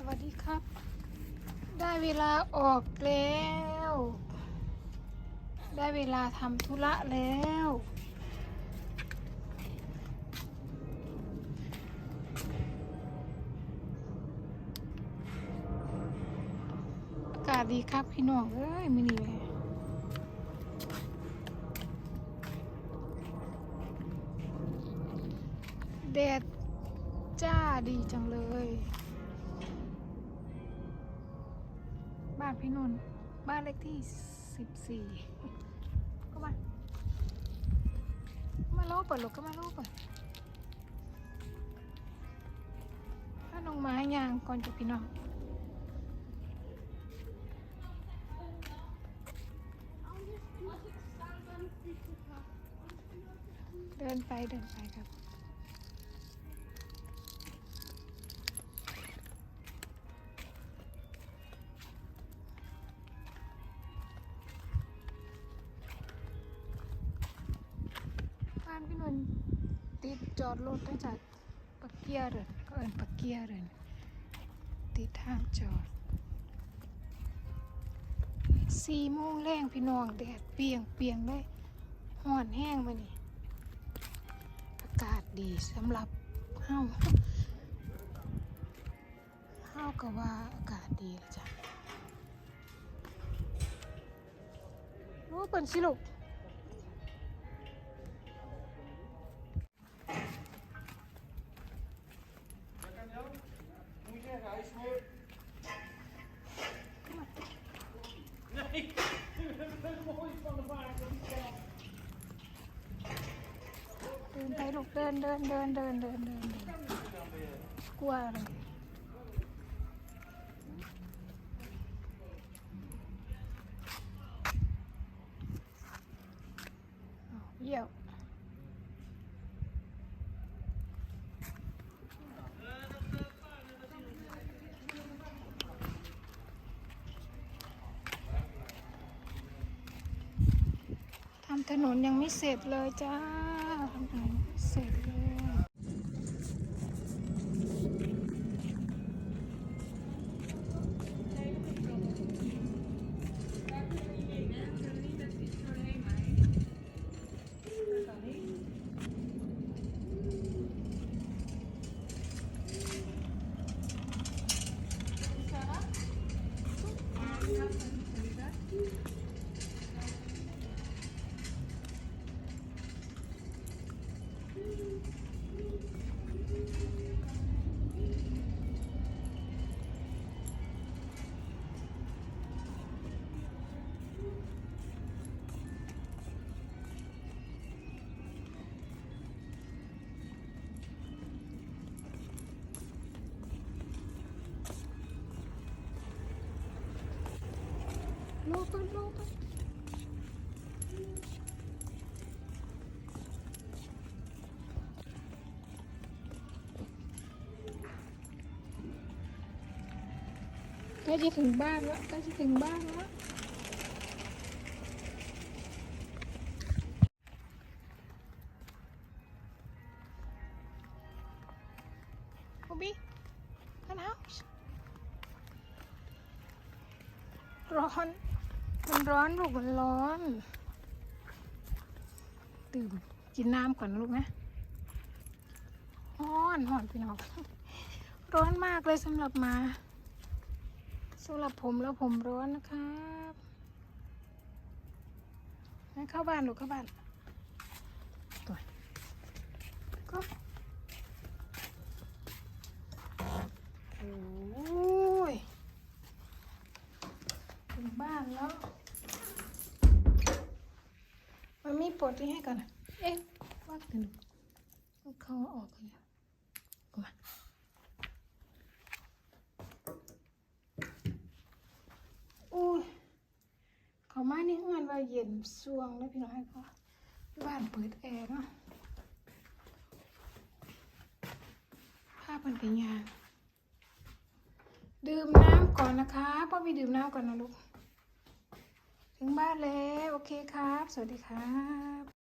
สวัสดีครับ ได้เวลาออกแล้ว ได้เวลาทำธุระแล้ว อากาศดีครับพี่น้องเอ้ยมินี่เลยแดดจ้าดีจังเลย บ้านพี่นนท์บ้านเลขที่สิบสี่ก็มา มาโลเปิดลูกก็มาโลเปิดถ้าน้องไม้ยางก่อนจะพี่น้องเดินไปเดินไปครับานพี่นนท์ติดจอดรถตั้งจากปักเกียร์เลยก็เอินปักเกียร์เลยติดทางจอดสี่โมงแรงพี่น้องแดดเปียงเปียงเลยห่อนแห้งมานี่อากาศดีสำหรับเฮาเฮาก็ว่าอากาศดีล้วจ้ะรู้เปิ่นสิลูก ไปลูกเดินเดินเดินเดินเดินเดินเดินกลัวอะไรเยี่ยวทำถนนยังไม่เสร็จเลยจ้า ใกล้จะถึงบ้านแล้วใกล้จะถึงบ้านแล้วโอบีคันเฮาส์ร้อน มันร้อนลูกมันร้อน ตื่มกินน้ำก่อนลูกนะร้อนร้อนพี่น้องร้อนมากเลยสำหรับมา สำหรับผมแล้วผมร้อนนะครับงั้นเข้าบ้านลูกเข้าบ้านตัวก็โอ้ยถึงบ้านแล้วมันมีปลดที่ให้ก่อนนะเอ๊ะว่ากันดูต้องเข้าออกกันแล้วเอามา อู้เขามานี่เฮือนว่าเย็นสวงแล้วพี่น้องให้พ่อบ้านเปิดแอร์เนาะผ้าพันกันยางดื่มน้ำก่อนนะคะพ่อพี่ดื่มน้ำก่อนนะลูก ถึงบ้านแล้ว โอเคครับ สวัสดีครับ